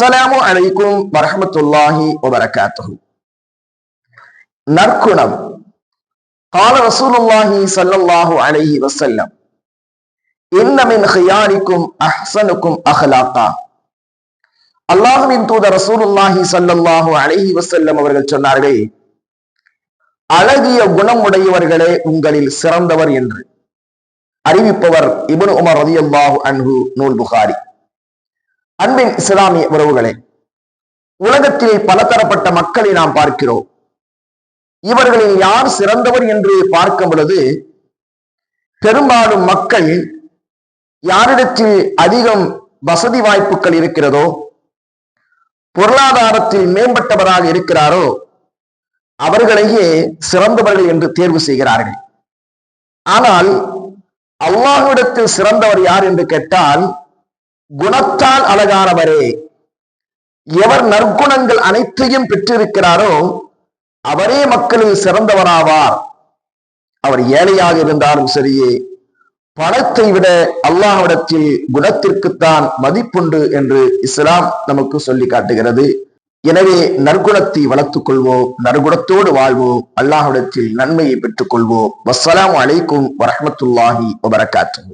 அஸ்ஸலாமு அலைக்கும் வரஹமத்துல்லாஹி வபரகாத்துஹு நற்குணம் قال رسول الله صلى الله عليه وسلم إن من خياركم أحسنكم أخلاقا அல்லாஹுவின் தூதர் ரசூலுல்லாஹி ஸல்லல்லாஹு அலைஹி வஸல்லம் அவர்கள் சொன்னார்கள் அழகிய குணம் உடையவர்களே உங்களில் சிறந்தவர் என்று அறிவிப்பவர் இப்னு உமர் ரலியல்லாஹு அன்ஹு நூல் புகாரி அன்பின் இஸ்லாமிய உறவுகளே உலகத்தில் பலதரப்பட்ட மக்களை நாம் பார்க்கிறோம். இவர்களில் யார் சிறந்தவர் என்று பார்க்கும் பொழுது பெரும்பாலும் மக்கள் யாரிடத்தில் அதிகம் வசதி வாய்ப்புகள் இருக்கிறதோ பொருளாதாரத்தில் மேம்பட்டவராக இருக்கிறாரோ அவர்களையே சிறந்தவர்கள் என்று தேர்வு செய்கிறார்கள். ஆனால் அல்லாஹ்விடத்தில் சிறந்தவர் யார் என்று கேட்டால் குணத்தால் அழகானவரே. எவர் நற்குணங்கள் அனைத்தையும் பெற்றிருக்கிறாரோ அவரே மக்களில் சிறந்தவராவார். அவர் ஏழையாக இருந்தாலும் சரியே. பணத்தை விட அல்லாஹ்விடத்தில் குணத்திற்குத்தான் மதிப்புண்டு என்று இஸ்லாம் நமக்கு சொல்லி காட்டுகிறது. எனவே நற்குணத்தை வளர்த்துக் கொள்வோம் நற்குணத்தோடு வாழ்வோம் அல்லாஹ்விடத்தில் நன்மையை பெற்றுக் கொள்வோம். வசலாம் அலைக்கும் வரமத்துல்லாஹி வபரகாத்துஹு.